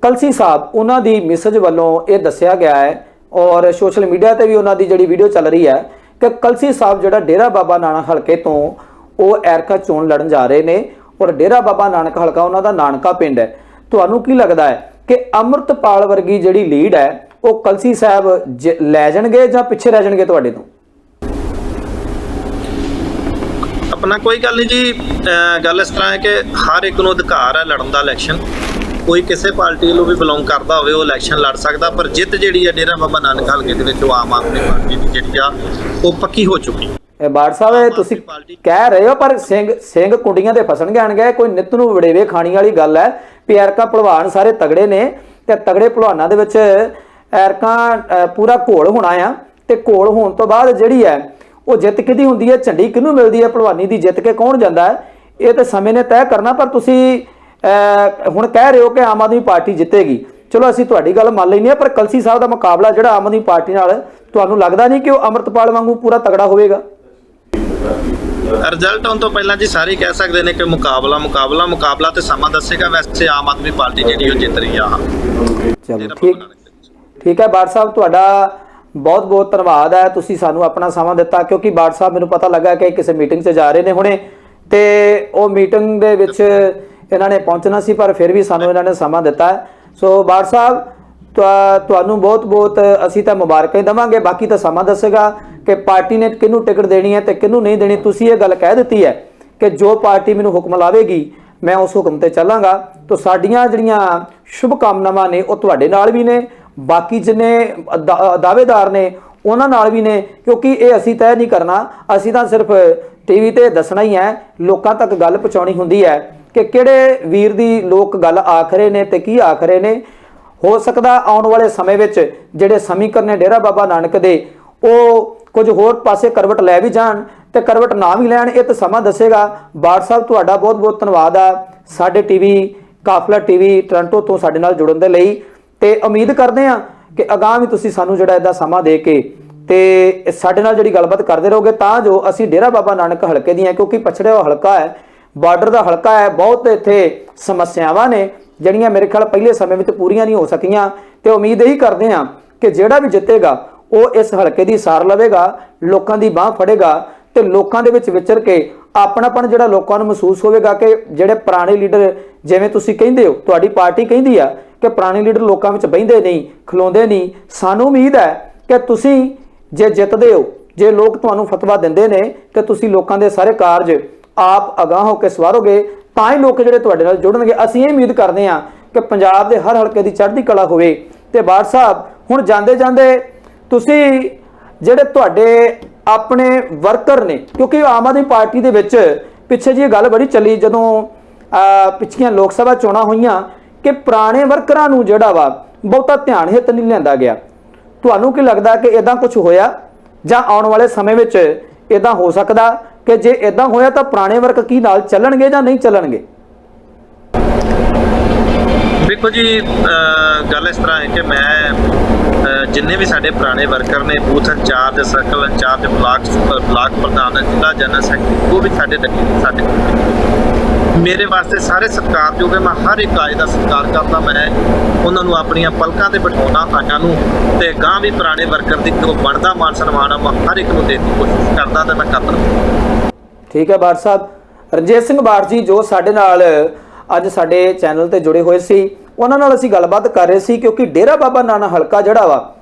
ਕਲਸੀ ਸਾਹਿਬ, ਉਹਨਾਂ ਦੀ ਮੈਸੇਜ ਵੱਲੋਂ ਇਹ ਦੱਸਿਆ ਗਿਆ ਹੈ ਔਰ ਸੋਸ਼ਲ ਮੀਡੀਆ ਤੇ ਵੀ ਉਹਨਾਂ ਦੀ ਜਿਹੜੀ ਵੀਡੀਓ ਚੱਲ ਰਹੀ ਹੈ ਕਿ ਕਲਸੀ ਸਾਹਿਬ ਜਿਹੜਾ ਡੇਰਾ ਬਾਬਾ ਨਾਨਕ ਹਲਕੇ ਤੋਂ ਉਹ ਐਰਕਾ ਚੋਣ ਲੜਨ ਜਾ ਰਹੇ ਨੇ ਔਰ ਡੇਰਾ ਬਾਬਾ ਨਾਨਕ ਹਲਕਾ ਉਹਨਾਂ ਦਾ ਨਾਨਕਾ ਪਿੰਡ ਹੈ। ਤੁਹਾਨੂੰ ਕੀ ਲੱਗਦਾ ਹੈ ਕਿ ਅਮਰਤਪਾਲ ਵਰਗੀ ਜਿਹੜੀ ਲੀਡ ਹੈ, ਉਹ ਕਲਸੀ ਸਾਹਿਬ ਲੈ ਜਾਣਗੇ ਜਾਂ ਪਿੱਛੇ ਰਹਿ ਜਾਣਗੇ ਤੁਹਾਡੇ ਤੋਂ? ਆਪਣਾ ਕੋਈ ਗੱਲ ਨਹੀਂ ਜੀ ਗੱਲ ਇਸ ਤਰ੍ਹਾਂ ਹੈ ਕਿ ਹਰ ਇੱਕ ਨੂੰ ਅਧਿਕਾਰ ਹੈ ਲੜਨ ਦਾ ਇਲੈਕਸ਼ਨ ਕੋਈ ਕਿਸੇ ਪਾਰਟੀ ਨੂੰ ਵੀ ਬਿਲੋਂਗ ਕਰਦਾ ਹੋਵੇ, ਉਹ ਇਲੈਕਸ਼ਨ ਲੜ ਸਕਦਾ, ਪਰ ਜਿੱਤ ਜਿਹੜੀ ਹੈ ਡੇਰਾ ਬਾਬਾ ਨਾਨਕ ਹਲਕੇ ਦੇ ਵਿੱਚ ਉਹ ਆਮ ਆਦਮੀ ਪਾਰਟੀ ਦੀ ਜਿੱਤ ਆ, ਉਹ ਪੱਕੀ ਹੋ ਚੁੱਕੀ। ਇਹ ਬਾੜ ਸਾਹਿਬ ਇਹ ਤੁਸੀਂ ਕਹਿ ਰਹੇ ਹੋ ਪਰ ਸਿੰਘ ਸਿੰਘ ਕੁੰਡੀਆਂ ਤੇ ਫਸਣ ਗਏ ਕੋਈ ਨਿੱਤ ਨੂੰ ਵੜੇਵੇ ਖਾਣੀ ਵਾਲੀ ਗੱਲ ਹੈ। ਵੀ ਐਰਕਾ ਭਲਵਾਨ ਸਾਰੇ ਤਗੜੇ ਨੇ ਤੇ ਤਗੜੇ ਭਲਵਾਨਾਂ ਦੇ ਵਿੱਚ ਐਰਕਾ ਪੂਰਾ ਘੋਲ ਹੋਣਾ ਆ। ਤੇ ਘੋਲ ਹੋਣ ਤੋਂ ਬਾਅਦ ਜਿਹੜੀ ਹੈ ਉਹ ਜਿੱਤ ਕਿਹਦੀ ਹੁੰਦੀ ਹੈ? ਝੰਡੀ ਕਿਹਨੂੰ ਮਿਲਦੀ ਹੈ? ਭਲਵਾਨੀ ਦੀ ਜਿੱਤ ਕੇ ਕੌਣ ਜਾਂਦਾ ਹੈ? ਇਹ ਤਾਂ ਸਮੇਂ ਨੇ ਤੈਅ ਕਰਨਾ ਪਰ ਤੁਸੀਂ ਹੁਣ ਕਹਿ ਰਹੇ ਹੋ ਕਿ ਆਮ ਆਦਮੀ ਪਾਰਟੀ ਜਿੱਤੇਗੀ। ਚਲੋ ਅਸੀਂ ਤੁਹਾਡੀ ਗੱਲ ਮੰਨ ਲੈਂਦੇ ਹਾਂ ਪਰ ਕਲਸੀ ਸਾਹਿਬ ਦਾ ਮੁਕਾਬਲਾ ਜਿਹੜਾ ਆਮ ਆਦਮੀ ਪਾਰਟੀ ਨਾਲ ਤੁਹਾਨੂੰ ਲੱਗਦਾ ਨਹੀਂ ਕਿ ਉਹ ਅਮਰਤਪਾਲ ਵਾਂਗੂ ਪੂਰਾ ਤਗੜਾ ਹੋਵੇਗਾ? ਰਿਜ਼ਲਟ ਆਉਣ ਤੋਂ ਪਹਿਲਾਂ ਜੀ ਸਾਰੇ ਕਹਿ ਸਕਦੇ ਨੇ ਕਿ ਮੁਕਾਬਲਾ ਮੁਕਾਬਲਾ ਮੁਕਾਬਲਾ ਤੇ ਸਮਾਂ ਦੱਸੇਗਾ ਵੈਸੇ ਆਮ ਆਦਮੀ ਪਾਰਟੀ ਜਿਹੜੀ ਉਹ ਜਿੱਤ ਰਹੀ ਆ ਚਲੋ ਠੀਕ। ਠੀਕ ਹੈ ਬਾੜ ਸਾਹਿਬ ਤੁਹਾਡਾ ਬਹੁਤ ਬਹੁਤ ਧੰਨਵਾਦ ਹੈ ਤੁਸੀਂ ਸਾਨੂੰ ਆਪਣਾ ਸਮਾਂ ਦਿੱਤਾ ਕਿਉਂਕਿ ਬਾੜ ਸਾਹਿਬ ਮੈਨੂੰ ਪਤਾ ਲੱਗਾ ਕਿ ਕਿਸੇ ਮੀਟਿੰਗ 'ਚ ਜਾ ਰਹੇ ਨੇ ਹੁਣੇ ਤੇ ਉਹ ਮੀਟਿੰਗ ਦੇ ਵਿੱਚ ਇਹਨਾਂ ਨੇ ਪਹੁੰਚਣਾ ਸੀ ਪਰ ਫਿਰ ਵੀ ਸਾਨੂੰ ਇਹਨਾਂ ਨੇ ਸਮਾਂ ਦਿੱਤਾ। ਸੋ ਬਾੜ ਸਾਹਿਬ ਤੁਹਾਨੂੰ ਬਹੁਤ ਬਹੁਤ ਅਸੀਂ ਤਾਂ ਮੁਬਾਰਕਾਂ ਹੀ ਦਵਾਂਗੇ। ਬਾਕੀ ਤਾਂ ਸਮਾਂ ਦੱਸੇਗਾ ਕਿ ਪਾਰਟੀ ਨੇ ਕਿਹਨੂੰ ਟਿਕਟ ਦੇਣੀ ਹੈ ਤੇ ਕਿਹਨੂੰ ਨਹੀਂ ਦੇਣੀ। ਤੁਸੀਂ ਇਹ ਗੱਲ ਕਹਿ ਦਿੱਤੀ ਹੈ ਕਿ ਜੋ ਪਾਰਟੀ ਮੈਨੂੰ ਹੁਕਮ ਲਾਵੇਗੀ, ਮੈਂ ਉਸ ਹੁਕਮ ਤੇ ਚੱਲਾਂਗਾ। ਤਾਂ ਸਾਡੀਆਂ ਜਿਹੜੀਆਂ ਸ਼ੁਭ ਕਾਮਨਾਵਾਂ ਨੇ, ਉਹ ਤੁਹਾਡੇ ਨਾਲ ਵੀ ਨੇ। ਬਾਕੀ ਜਿੰਨੇ ਦਾਅਵੇਦਾਰ ਨੇ, ਉਹਨਾਂ ਨਾਲ ਵੀ ਨੇ। ਕਿਉਂਕਿ ਇਹ ਅਸੀਂ ਤੈਅ ਨਹੀਂ ਕਰਨਾ। ਅਸੀਂ ਤਾਂ ਸਿਰਫ ਟੀਵੀ ਤੇ ਦੱਸਣਾ ਹੀ ਹੈ। ਲੋਕਾਂ ਤੱਕ ਗੱਲ ਪਹੁੰਚਾਉਣੀ ਹੁੰਦੀ ਹੈ ਕਿ ਕਿਹੜੇ ਵੀਰ ਦੀ ਲੋਕ ਗੱਲ ਆਖਰੇ ਨੇ ਤੇ ਕੀ ਆਖਰੇ ਨੇ। ਹੋ ਸਕਦਾ ਆਉਣ ਵਾਲੇ ਸਮੇਂ ਵਿੱਚ ਜਿਹੜੇ ਸਮੀਕਰਨ ਨੇ ਡੇਰਾ ਬਾਬਾ ਨਾਨਕ ਦੇ, ਉਹ ਕੁਝ ਹੋਰ ਪਾਸੇ ਕਰਵਟ ਲੈ ਵੀ ਜਾਣ ਤੇ ਕਰਵਟ ਨਾ ਵੀ ਲੈਣ, ਇਹ ਤਾਂ ਸਮਾਂ ਦੱਸੇਗਾ। ਬਾੜ ਸਾਹਿਬ, ਤੁਹਾਡਾ ਬਹੁਤ ਬਹੁਤ ਧੰਨਵਾਦ ਆ। ਸਾਡੇ ਟੀਵੀ, ਕਾਫਲਾ ਟੀਵੀ ਟੋਰਾਂਟੋ ਤੋਂ ਸਾਡੇ ਨਾਲ ਜੁੜਨ ਦੇ ਲਈ। ਤੇ ਉਮੀਦ ਕਰਦੇ ਆ ਕਿ ਅਗਾਂਹ ਵੀ ਤੁਸੀਂ ਸਾਨੂੰ ਜਿਹੜਾ ਇਹਦਾ ਸਮਾਂ ਦੇ ਕੇ ਤੇ ਸਾਡੇ ਨਾਲ ਜਿਹੜੀ ਗੱਲਬਾਤ ਕਰਦੇ ਰਹੋਗੇ, ਤਾਂ ਜੋ ਅਸੀਂ ਡੇਰਾ ਬਾਬਾ ਨਾਨਕ ਹਲਕੇ ਦੀਆਂ, ਕਿਉਂਕਿ ਪਛੜਿਆ ਹਲਕਾ ਹੈ, ਬਾਰਡਰ ਦਾ ਹਲਕਾ ਹੈ, ਬਹੁਤ ਇੱਥੇ ਸਮੱਸਿਆਵਾਂ ਨੇ। ਜਿਹੜੀਆਂ ਮੇਰੇ ਖਿਆਲ ਪਹਿਲੇ ਸਮੇਂ ਵਿੱਚ ਪੂਰੀਆਂ ਨਹੀਂ ਹੋ ਸਕੀਆਂ ਤੇ ਉਮੀਦ ਇਹੀ ਕਰਦੇ ਹਾਂ ਕਿ ਜਿਹੜਾ ਵੀ ਜਿੱਤੇਗਾ, ਉਹ ਇਸ ਹਲਕੇ ਦੀ ਸਾਰ ਲਵੇਗਾ, ਲੋਕਾਂ ਦੀ ਬਾਹ ਫੜੇਗਾ ਤੇ ਲੋਕਾਂ ਦੇ ਵਿੱਚ ਵਿਚਰ ਕੇ ਆਪਣਾਪਣ ਜਿਹੜਾ ਲੋਕਾਂ ਨੂੰ ਮਹਿਸੂਸ ਹੋਵੇਗਾ ਕਿ ਜਿਹੜੇ ਪੁਰਾਣੇ ਲੀਡਰ ਜਿਵੇਂ ਤੁਸੀਂ ਕਹਿੰਦੇ ਹੋ, ਤੁਹਾਡੀ ਪਾਰਟੀ ਕਹਿੰਦੀ ਆ ਕਿ ਪੁਰਾਣੇ ਲੀਡਰ ਲੋਕਾਂ ਵਿੱਚ ਬਹਿੰਦੇ ਨਹੀਂ, ਖਲੋਂਦੇ ਨਹੀਂ, ਸਾਨੂੰ ਉਮੀਦ ਹੈ ਕਿ ਤੁਸੀਂ ਜੇ ਜਿੱਤਦੇ ਹੋ, ਜੇ ਲੋਕ ਤੁਹਾਨੂੰ ਫਤਵਾ ਦਿੰਦੇ ਨੇ ਕਿ ਤੁਸੀਂ ਲੋਕਾਂ ਦੇ ਸਾਰੇ ਕਾਰਜ ਆਪ ਅਗਾਹ ਹੋ ਕੇ ਸਵਾਰੋਗੇ ਤਾਂ ਹੀ ਲੋਕ ਜਿਹੜੇ ਤੁਹਾਡੇ ਨਾਲ ਜੁੜਨਗੇ, ਅਸੀਂ ਇਹ ਉਮੀਦ ਕਰਦੇ ਹਾਂ ਕਿ ਪੰਜਾਬ ਦੇ ਹਰ ਹਲਕੇ ਦੀ ਚੜ੍ਹਦੀ ਕਲਾ ਹੋਵੇ। ਤੇ ਬਾੜ ਸਾਹਿਬ, ਹੁਣ ਜਾਂਦੇ ਜਾਂਦੇ ਤੁਸੀਂ ਜਿਹੜੇ ਤੁਹਾਡੇ ਆਪਣੇ ਵਰਕਰ ਨੇ, ਕਿਉਂਕਿ ਆਮ ਆਦਮੀ ਪਾਰਟੀ ਦੇ ਵਿੱਚ ਪਿੱਛੇ ਜੀ ਇਹ ਗੱਲ ਬੜੀ ਚੱਲੀ ਜਦੋਂ, ਅਹ, ਪਿਛਲੀਆਂ ਲੋਕ ਸਭਾ ਚੋਣਾਂ ਹੋਈਆਂ ਕਿ ਪੁਰਾਣੇ ਵਰਕਰਾਂ ਨੂੰ ਜਿਹੜਾ ਵਾ ਬਹੁਤਾ ਧਿਆਨ ਹਿੱਤ ਨਹੀਂ ਲਿਆਂਦਾ ਗਿਆ। ਤੁਹਾਨੂੰ ਕੀ ਲੱਗਦਾ ਕਿ ਇਦਾਂ ਕੁਝ ਹੋਇਆ? ਜਾਂ ਆਉਣ ਵਾਲੇ ਸਮੇਂ ਵਿੱਚ ਇਦਾਂ ਹੋ ਸਕਦਾ? ਕਿ ਜੇ ਇਦਾਂ ਹੋਇਆ ਤਾਂ ਪੁਰਾਣੇ ਵਰਕ ਕੀ ਨਾਲ ਚੱਲਣਗੇ ਜਾਂ ਨਹੀਂ ਚੱਲਣਗੇ? ਦੇਖੋ ਜੀ ਗੱਲ ਇਸ ਤਰ੍ਹਾਂ ਹੈ ਕਿ ਮੈਂ ਜਿੰਨੇ ਵੀ ਸਾਡੇ ਪੁਰਾਣੇ ਵਰਕਰ ਨੇ, booth incharge, circle incharge, block block ਪ੍ਰਧਾਨ, ਜ਼ਿਲ੍ਹਾ ਜਨਰਲ ਸੈਕਟਰੀ, ਉਹ ਵੀ ਸਾਡੇ ਲੱਗੇ ਸਾਡੇ ਮੇਰੇ ਵਾਸਤੇ ਸਾਰੇ ਸਤਿਕਾਰਯੋਗ ਹੈ, ਮੈਂ ਹਰ ਇੱਕ ਆਏ ਦਾ ਸਤਿਕਾਰ ਕਰਦਾ, ਮੈਂ ਉਹਨਾਂ ਨੂੰ ਆਪਣੀਆਂ ਪਲਕਾਂ ਤੇ ਬਿਠਾਉਣਾ ਆਇਆਂ ਨੂੰ, ਤੇ ਗਾਂ ਵੀ ਪੁਰਾਣੇ ਵਰਕਰ ਦੀ ਜੋ ਬਣਦਾ ਮਾਨ ਸਨਮਾਨ ਆ, ਮੈਂ ਹਰ ਇੱਕ ਨੂੰ ਦੇਣ ਦੀ ਕੋਸ਼ਿਸ਼ ਕਰਦਾ ਤੇ ਮੈਂ ਕਰਦਾ। ਠੀਕ ਹੈ ਬਾੜ ਸਾਹਿਬ। ਰਣਜੀਤ ਸਿੰਘ ਬਾੜ ਜੀ ਜੋ ਸਾਡੇ ਨਾਲ ਅੱਜ ਸਾਡੇ ਚੈਨਲ ਤੇ ਜੁੜੇ ਹੋਏ ਸੀ, ਉਹਨਾਂ ਨਾਲ ਅਸੀਂ ਗੱਲਬਾਤ ਕਰ ਰਹੇ ਸੀ ਕਿਉਂਕਿ ਡੇਰਾ ਬਾਬਾ ਨਾਨਾ ਹਲਕਾ ਜਿਹੜਾ ਵਾ,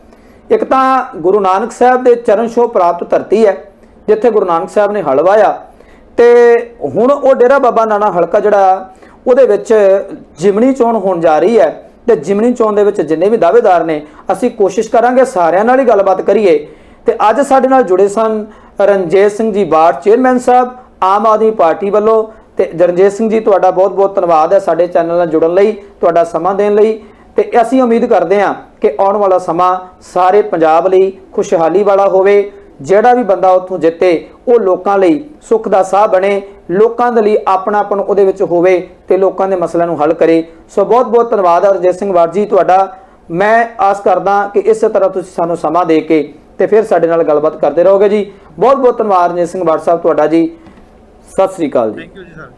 ਇੱਕ ਤਾਂ ਗੁਰੂ ਨਾਨਕ ਸਾਹਿਬ ਦੇ ਚਰਨ ਛੋਹ ਪ੍ਰਾਪਤ ਧਰਤੀ ਹੈ, ਜਿੱਥੇ ਗੁਰੂ ਨਾਨਕ ਸਾਹਿਬ ਨੇ ਹਲ ਵਾਹਿਆ ਤੇ ਹੁਣ ਉਹ ਡੇਰਾ ਬਾਬਾ ਨਾਨਾ ਹਲਕਾ ਜਿਹੜਾ, ਉਹਦੇ ਵਿੱਚ ਜਿਮਣੀ ਚੋਣ ਹੋਣ ਜਾ ਰਹੀ ਹੈ, ਤੇ ਜਿਮਣੀ ਚੋਣ ਦੇ ਵਿੱਚ ਜਿੰਨੇ ਵੀ ਦਾਅਵੇਦਾਰ ਨੇ, ਅਸੀਂ ਕੋਸ਼ਿਸ਼ ਕਰਾਂਗੇ ਸਾਰਿਆਂ ਨਾਲ ਹੀ ਗੱਲਬਾਤ ਕਰੀਏ। ਤੇ ਅੱਜ ਸਾਡੇ ਨਾਲ ਜੁੜੇ ਸਨ ਰਣਜੀਤ ਸਿੰਘ ਜੀ ਬਾੜ ਚੇਅਰਮੈਨ ਸਾਹਿਬ ਆਮ ਆਦਮੀ ਪਾਰਟੀ ਵੱਲੋਂ ਤੇ ਰਣਜੀਤ ਸਿੰਘ ਜੀ, ਤੁਹਾਡਾ ਬਹੁਤ-ਬਹੁਤ ਧੰਨਵਾਦ ਹੈ ਸਾਡੇ ਚੈਨਲ ਨਾਲ ਜੁੜਨ ਲਈ, ਤੁਹਾਡਾ ਸਮਾਂ ਦੇਣ ਲਈ। ਤੇ ਅਸੀਂ ਉਮੀਦ ਕਰਦੇ ਹਾਂ ਕਿ ਆਉਣ ਵਾਲਾ ਸਮਾਂ ਸਾਰੇ ਪੰਜਾਬ ਲਈ ਖੁਸ਼ਹਾਲੀ ਵਾਲਾ ਹੋਵੇ। ਜਿਹੜਾ ਵੀ ਬੰਦਾ ਉੱਥੋਂ ਜਿੱਤੇ, ਉਹ ਲੋਕਾਂ ਲਈ ਸੁੱਖ ਦਾ ਸਾਹ ਬਣੇ, ਲੋਕਾਂ ਦੇ ਲਈ ਆਪਣਾਪਨ ਉਹਦੇ ਵਿੱਚ ਹੋਵੇ ਤੇ ਲੋਕਾਂ ਦੇ ਮਸਲਿਆਂ ਨੂੰ ਹੱਲ ਕਰੇ। ਸੋ ਬਹੁਤ-ਬਹੁਤ ਧੰਨਵਾਦ ਹੈ ਰਣਜੀਤ ਸਿੰਘ ਬਾੜ ਜੀ ਤੁਹਾਡਾ। ਮੈਂ ਆਸ ਕਰਦਾ ਕਿ ਇਸੇ ਤਰ੍ਹਾਂ ਤੁਸੀਂ ਸਾਨੂੰ ਸਮਾਂ ਦੇ ਕੇ ਤੇ ਫਿਰ ਸਾਡੇ ਨਾਲ ਗੱਲਬਾਤ ਕਰਦੇ ਰਹੋਗੇ ਜੀ। ਬਹੁਤ ਬਹੁਤ ਧੰਨਵਾਦ ਰਣਜੀਤ ਸਿੰਘ ਬਾੜ ਸਾਹਿਬ, ਤੁਹਾਡਾ ਜੀ। ਸਤਿ ਸ੍ਰੀ ਅਕਾਲ ਜੀ। ਥੈਂਕ ਯੂ ਜੀ ਸਰ।